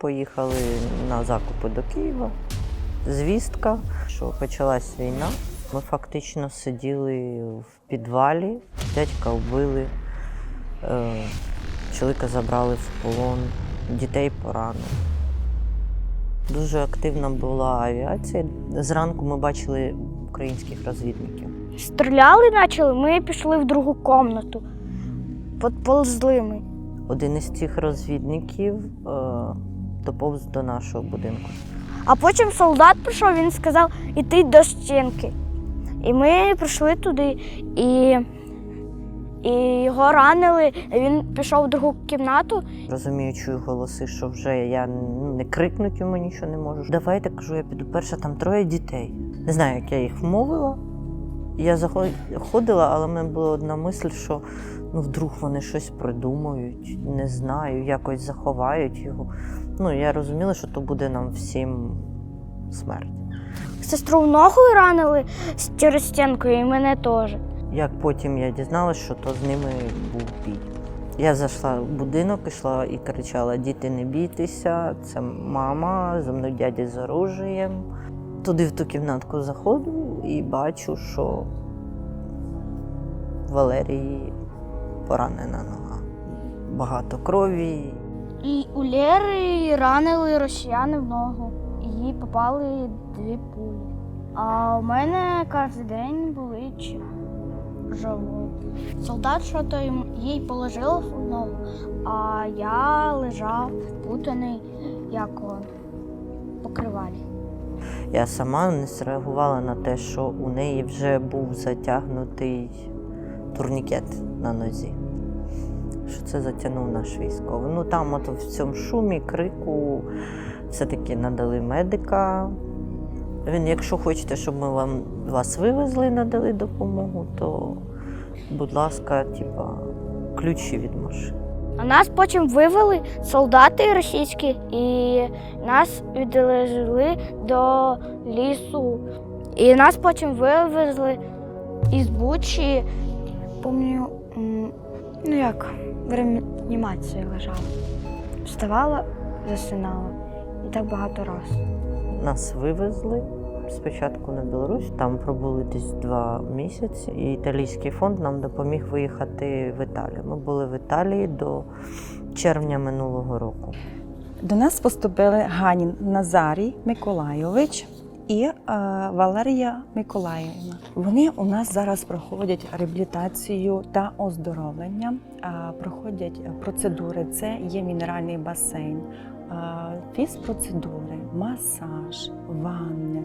Поїхали на закупи до Києва. Звістка, що почалась війна. Ми фактично сиділи в підвалі, дядька вбили, е, чоловіка забрали в полон, дітей поранили. Дуже активна була авіація. Зранку ми бачили українських розвідників. Стріляли почали, ми пішли в другу кімнату. Подползли ми. Один із цих розвідників е, доповз до нашого будинку. А потім солдат прийшов, він сказав іти до стінки. І ми прийшли туди, і, і його ранили. Він пішов в другу кімнату. Розумію, чую голоси, що вже я не крикнуть йому нічого не можу. Давайте кажу, я піду перша, там троє дітей. Не знаю, як я їх вмовила. Я заходила, але в мене була одна мисль, що ну, вдруг вони щось придумають, не знаю, якось заховають його. Ну, я розуміла, що то буде нам всім смерть. Сестру в ногу ранили через стінку, і мене теж. Як потім я дізналася, що то з ними був бій. Я зайшла в будинок, йшла і кричала: Діти, не бійтеся, це мама, за мною дядя з оружієм. Туди в ту кімнатку заходжу і бачу, що Валерії поранена нога. Багато крові. І у Лєри ранили росіяни в ногу. Їй попали дві пулі. А у мене кожен день болить живот. Солдат що то їй положив в ногу, а я лежав впутаний, як он. Я сама не зреагувала на те, що у неї вже був затягнутий турнікет на нозі. Що це затягнув наш військовий. Ну там, от в цьому шумі, крику, все-таки надали медика. Він, якщо хочете, щоб ми вам вас вивезли, надали допомогу, то, будь ласка, типа, ключі від машини. А нас потім вивели солдати російські і нас відвезли до лісу. І нас потім вивезли із Бучі. М, ну як, в реанімації лежала. Вставала, засинала. І так багато разів. Нас вивезли спочатку на Білорусь, там пробули десь два місяці, і італійський фонд нам допоміг виїхати в Італію. Ми були в Італії до червня минулого року. До нас поступили Ганін Назарій Миколайович і е, Валерія Миколаївна. Вони у нас зараз проходять реабілітацію та оздоровлення, е, проходять процедури. Це є мінеральний басейн, е, фізпроцедури, масаж, ванни.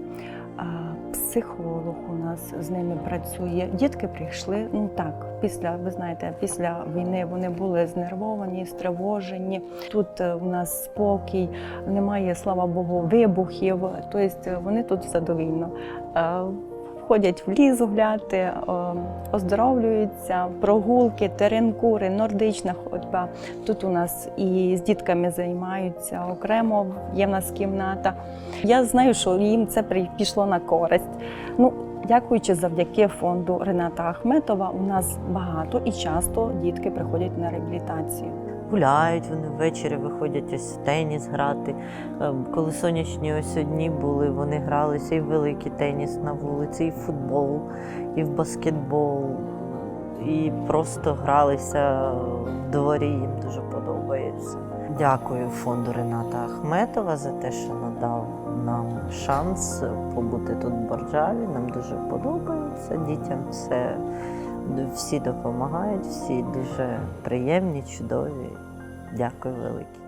Психолог у нас з ними працює. Дітки прийшли. Ну так, після ви знаєте, після війни вони були знервовані, стривожені. Тут е, у нас спокій, немає, слава Богу, вибухів. Тобто вони тут задовільно. Е, Входять в ліс гуляти, е, оздоровлюються, прогулки, теренкури, нордична ходьба. Тут у нас і з дітками займаються окремо, є в нас кімната. Я знаю, що їм це пішло на користь. Ну, дякуючи завдяки фонду Рената Ахметова, у нас багато і часто дітки приходять на реабілітацію. Гуляють вони ввечері, виходять ось в теніс грати. Ем, Коли сонячні ось дні були, вони гралися і в великий теніс на вулиці, і в футбол, і в баскетбол, і просто гралися в дворі. Їм дуже подобається. Дякую фонду Рената Ахметова за те, що надав нам шанс побути тут в Борджаві. Нам дуже подобається. Дітям все всі допомагають, всі дуже приємні, чудові. Дякую велике.